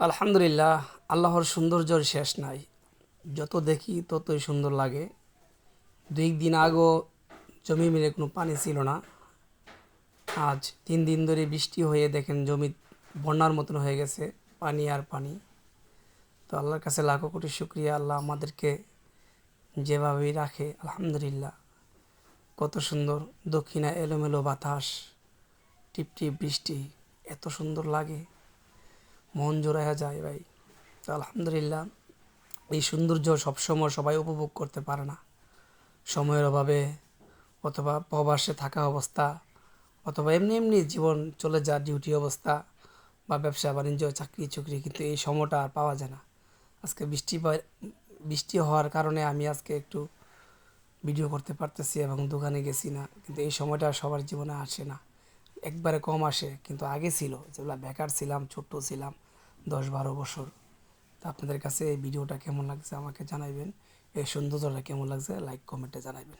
আলহামদুলিল্লাহ, আল্লাহর সৌন্দর্যর শেষ নাই। যত দেখি ততই সুন্দর লাগে। দুই দিন আগেও জমি মিলে কোনো পানি ছিল না। আজ তিন দিন ধরে বৃষ্টি হয়ে দেখেন জমি বন্যার মতন হয়ে গেছে, পানি আর পানি। তো আল্লাহর কাছে লাখো কোটি শুক্রিয়া, আল্লাহ আমাদেরকে যেভাবেই রাখে, আলহামদুলিল্লাহ। কত সুন্দর দক্ষিণা এলোমেলো বাতাস, টিপটিপ বৃষ্টি, এত সুন্দর লাগে। মন জোড়ায়া যায় ভাই। আলহামদুলিল্লাহ, এই সৌন্দর্য সবসময় সবাই উপভোগ করতে পারে না। সময়ের অভাবে অথবা প্রবাসে থাকা অবস্থা অথবা এমনি এমনি জীবন চলে যায় ডিউটি অবস্থা বা ব্যবসা, বাণিজ্য, চাকরি, চুকরি কিন্তু এই সময়টা আর পাওয়া যায় না। আজকে বৃষ্টি বৃষ্টি হওয়ার কারণে আমি আজকে একটু ভিডিও করতে পারতেছি এবং দোকানে গেছি না, কিন্তু এই সময়টা সবার জীবনে আসে না। একবারে কম আসে, কিন্তু আগে ছিল। যেগুলো বেকার ছিলাম ছোট্ট ছিলাম দশ বারো বছর। তো আপনাদের কাছে এই ভিডিওটা কেমন লাগছে আমাকে জানাইবেন। এই সৌন্দর্যটা কেমন লাগছে লাইক কমেন্টে জানাইবেন।